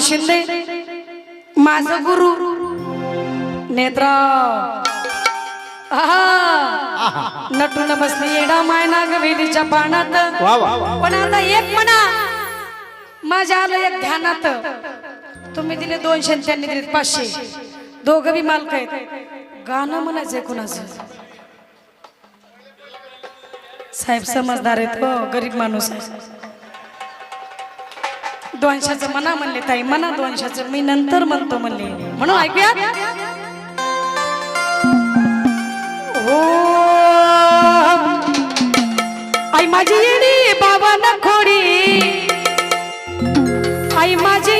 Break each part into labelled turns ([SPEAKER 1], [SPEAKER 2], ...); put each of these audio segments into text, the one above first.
[SPEAKER 1] बाबूजी शिंदे माझ गुरु नेत्र. नटून बसली येडा मायना गवेलीच्या पानात. पण आता एक म्हणा माझ्या आलं एक ध्यानात. तुम्ही दिले दोनशे त्यांनी दिले पाचशे. दोघं बी मालक आहेत. गाणं म्हणायचंय कुणाचं. साहेब समजदार आहेत हो, गरीब माणूस आहे दोनशाचं मना म्हणले ताई मना दोनशाचं. मी नंतर म्हणतो म्हणले. म्हणून ऐकूया हो आई माझी येणी बाबा नखोडी आई माझी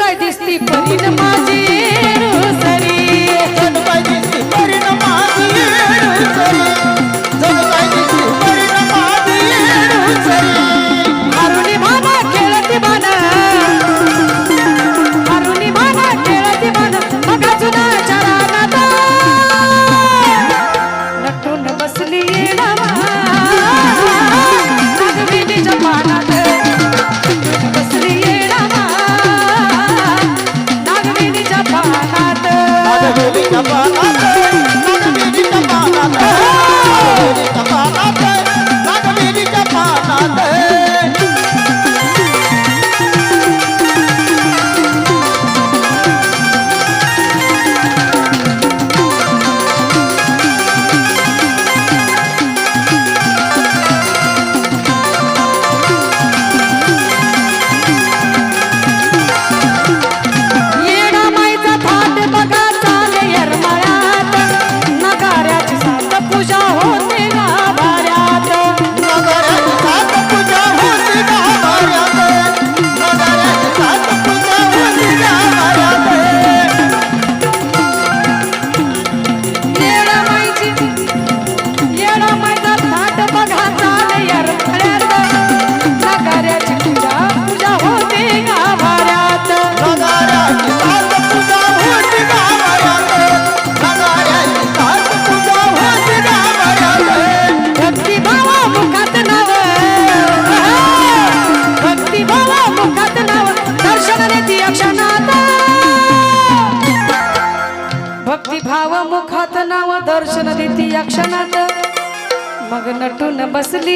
[SPEAKER 1] कदिस्ती परिन माजे मुखात नाव दर्शन देती या क्षणात. मग नटून बसली